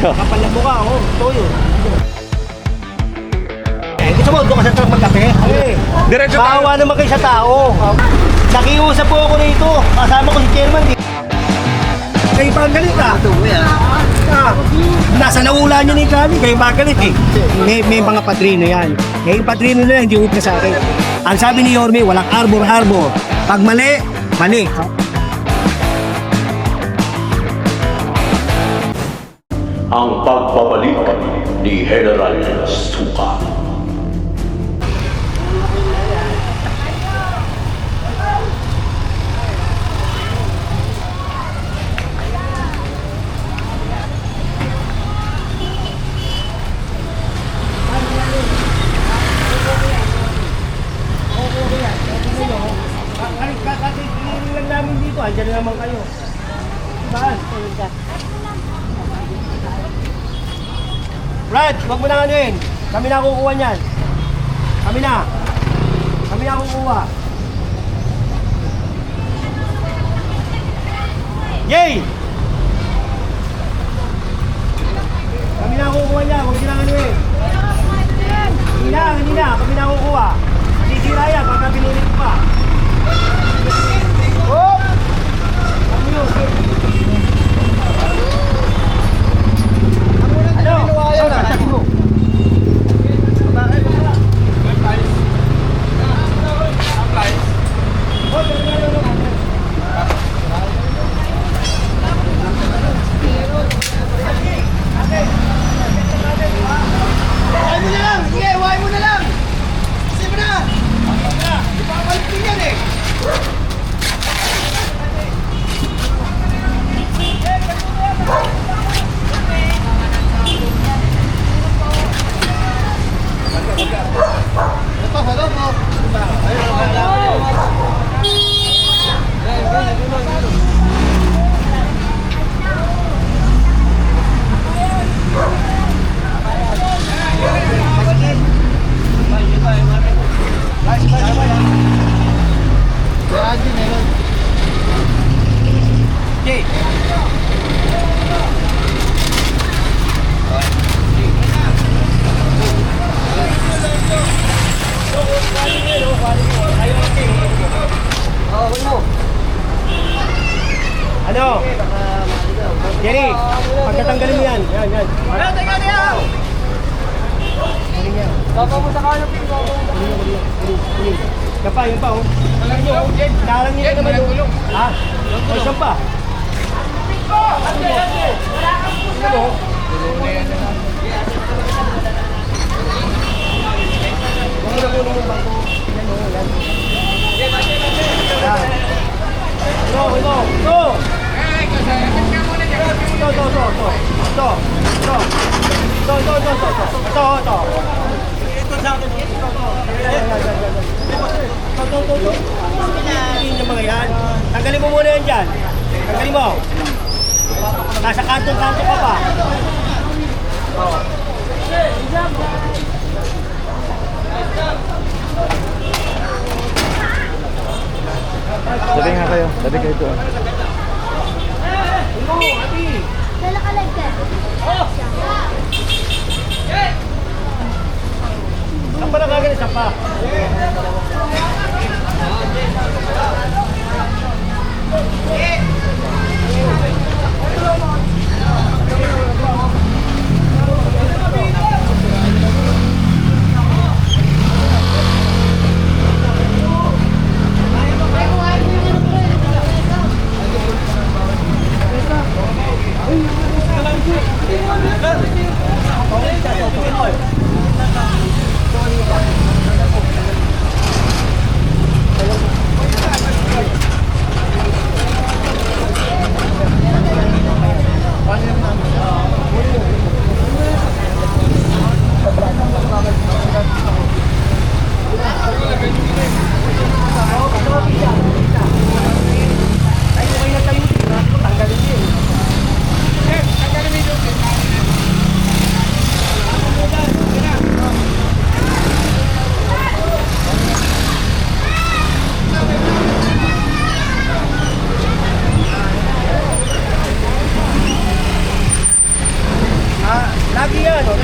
Kapal ang mukha, oh. Ito yun. Eh, gusto mo, doon ka sa truck magkape? Eh, Diretso tayo. Bawa naman kayo sa tao. Nakiusap po ako rito. Kasama ko si chairman. Di. Kayo pa ang galit ah. Ah, nasa naula niyo ni kami, kayo ba galit eh. May, may mga padrino yan. Eh, yung padrino na yan, hindi upna sa akin. Ang sabi ni Yorme, walang arbor-arbor. Pag mali, mali. Ang pagbabalik ni General Suka. Kasi hinihingi lang namin dito, andyan na naman kayo. Saan? Brad, wag mo na ano yun. Kami na kukuha niyan. Kami na. Kami na kukuha. Yay! Kami na kukuha niyan. Huwag niyo na ano yun. Hindi na, hindi na. Kami na kukuha. Sisira yan. Baka binulit pa. Oh! Ano yun? Ano? Ano? Sabi mo. Huwag mo na lang! Sige, huwag mo na lang! Kasi mo na! Ipapalik din yan eh! Ano? Jerry, pagkatanggalin mo yan. Yan, yan. Ano, teka, teka! Baka mo sa kanap yung baka mo. Yan pa, yan pa, oh. Kalang nila naman yung... Ha? O, isang pa. Ano mo? Huwag mo na kunin yung bangko. Yan, oh, yan. Yan. Ito, ito, ito. Ito, ito, ito, ito. Ito, ito. Ito, ito, ito, ito. Ito, ito. Ito sa akin. Ito, ito. Yan, yan, yan, yan. Ito, ito, ito, ito. Tingin yung mga yan. Tanggalin mo muna yan dyan. Tanggalin mo. Nasa kantong-kanto ka pa. Dating nga kayo. Dating kayo. Ito,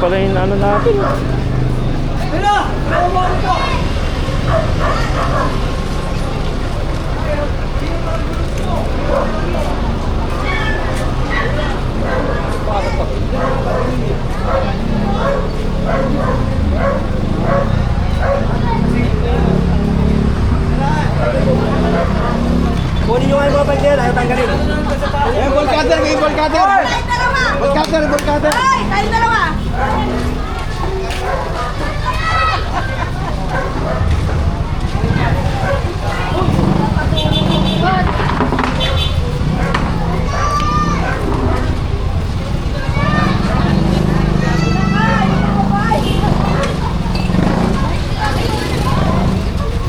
pala yung ano natin. Kunin nyo nga yung mga bandera, ayaw tanggalin. Eh, ball cutter, may ball cutter. Ball cutter, ball cutter. Hoy! Tayo dalawa!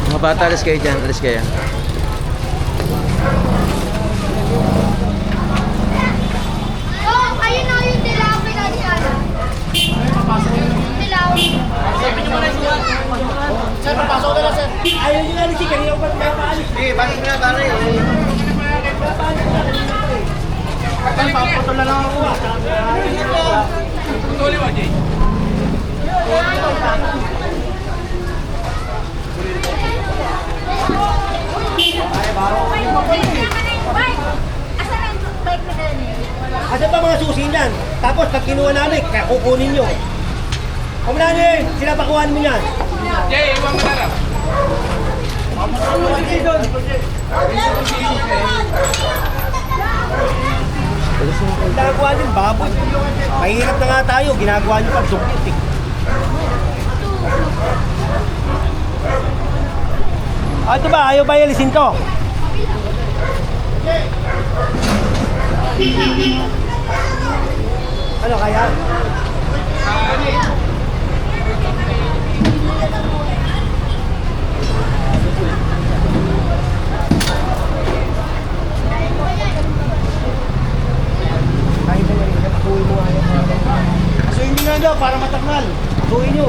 Mga bata, alis kayo dyan. Alis kayo. Oh, ayun na yung dilaw pinagsyala. Dilaw. Sir, papasok na lang, sir. Ayaw nyo na alisin, kanina ko ba't kayo paalis? Sige, balik mo na, pare. Kapag papatol na lang ako. Bike mo din eh? Asan ba mga susi niyan? Tapos pag kinuha namin, kaya kukunin nyo. Kung nanin, sila pakuhan mo yan. Ginagawa niyo baboy. Mahirap na nga tayo, ginagawa niyo pag dukit eh. Ah, ba? Ayaw ba yalisin to? Ano kaya? Kahit patuloy mo. Kasuhin nyo na daw para matakmal. Patuloy nyo.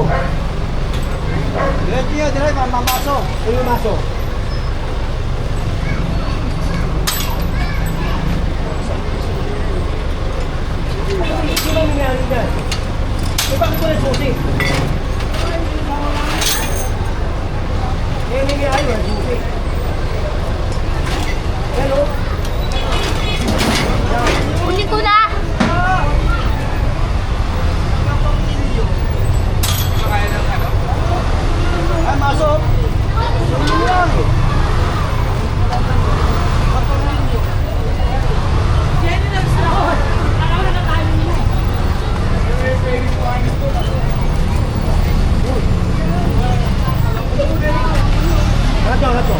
Diretso nyo, diretso, mamaso. Yung maso. Sino ang nangyari dyan? Eh, bakit ko nagsusi? Eh, nangyari, nagsusi. Hello? Kunin ko na! Ay, masok. Kasuhin nyo lang. to.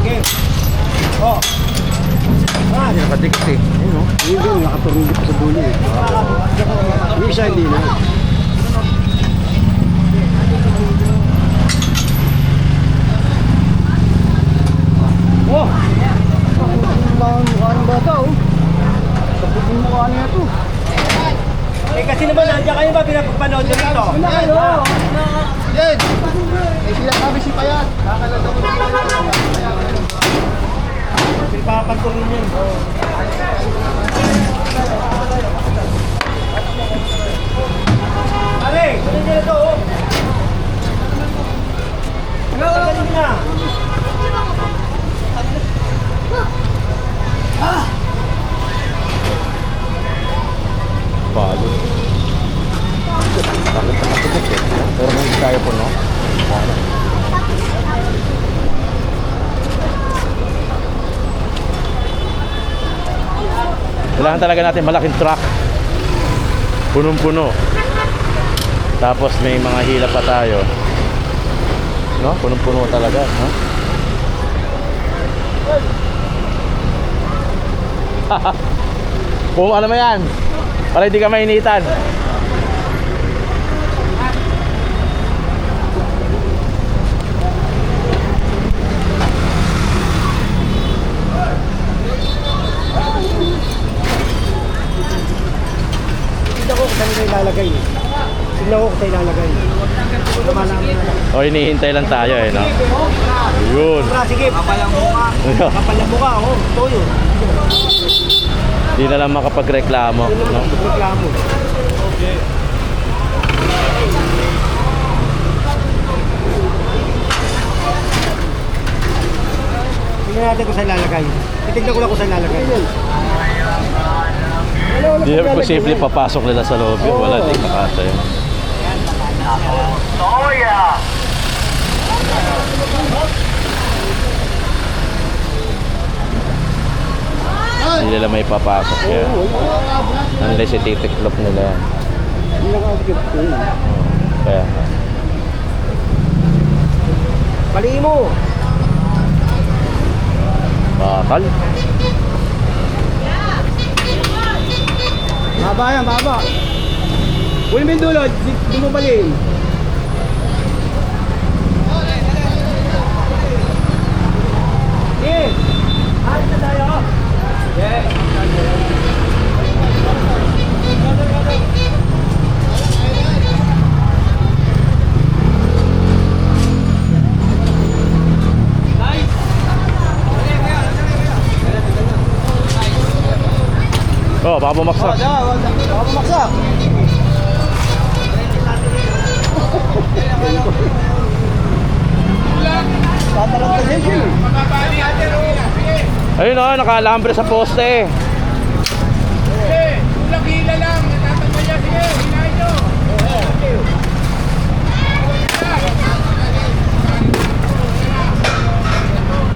Okay. Oh. Ah, Nakadikit eh. Hindi, nakaturunggit pa sa dulo eh. Yung isa hindi na. Oh! Ang mukha ng bata oh. Tapos yung mukha niya to. eh kasi kayo ba pinapapanood nyo dito? Yan! May sinasabi si Payat. Kakalagay mo Pinapapagtuloy nyo. Pare, kunin nyo na to oh. Tanggalin niya. Palo. Bakit na matigas eh? Pero hindi kaya po, no? Kailangan talaga natin malaking truck. Punong-puno. Tapos may mga hila pa tayo. No? Punong-puno talaga, no? Kung ano mo yan, para hindi ka mainitan. Nila ilalagay. eh. Tignan ko kung saan ilalagay. Lumalaman na lang. O, hinihintay lang tayo eh, no? Yun. Tara, sige. Kapalang mukha. Kapalang mukha, oh. Ito yun. Hindi na lang makapagreklamo, no? Reklamo. Tingnan natin kung saan ilalagay. Titignan ko lang kung saan ilalagay. Hindi na posible papasok nila sa loob yun. Wala din makasa yun. Hindi nila may papasok yan. Unless ititiklop nila yan. Kaya nga. Pali mo. Bakal. Baba yan, baba. Kunin mo yung dulo, di, di mo balin. Sige. Alis na. Oh, baka bumaksak. Baka pumaksak. Tataranta siya siya. Ayun oh, nakalambre sa poste.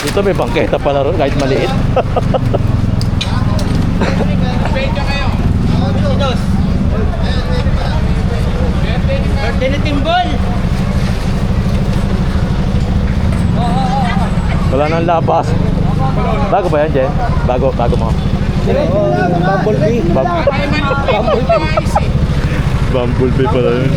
Dito may bangketa pala ron kahit maliit. Nang labas. Bago ba yan, Jen? Bago, bago mo. Bumblebee. Bum Bumblebee pala yun.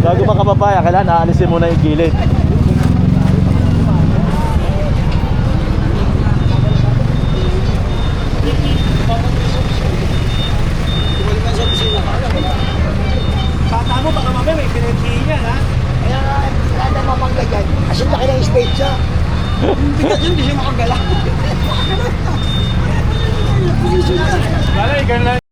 Bago makapapaya, kailangan aalisin muna yung gilid. Bata mo, baka mamaya may pinagsihin yan, ha? Kaya nga, wala na mamangga dyan. Kasi laki ng stage siya. Bigat yun, hindi siya makagala. Lalay, ganun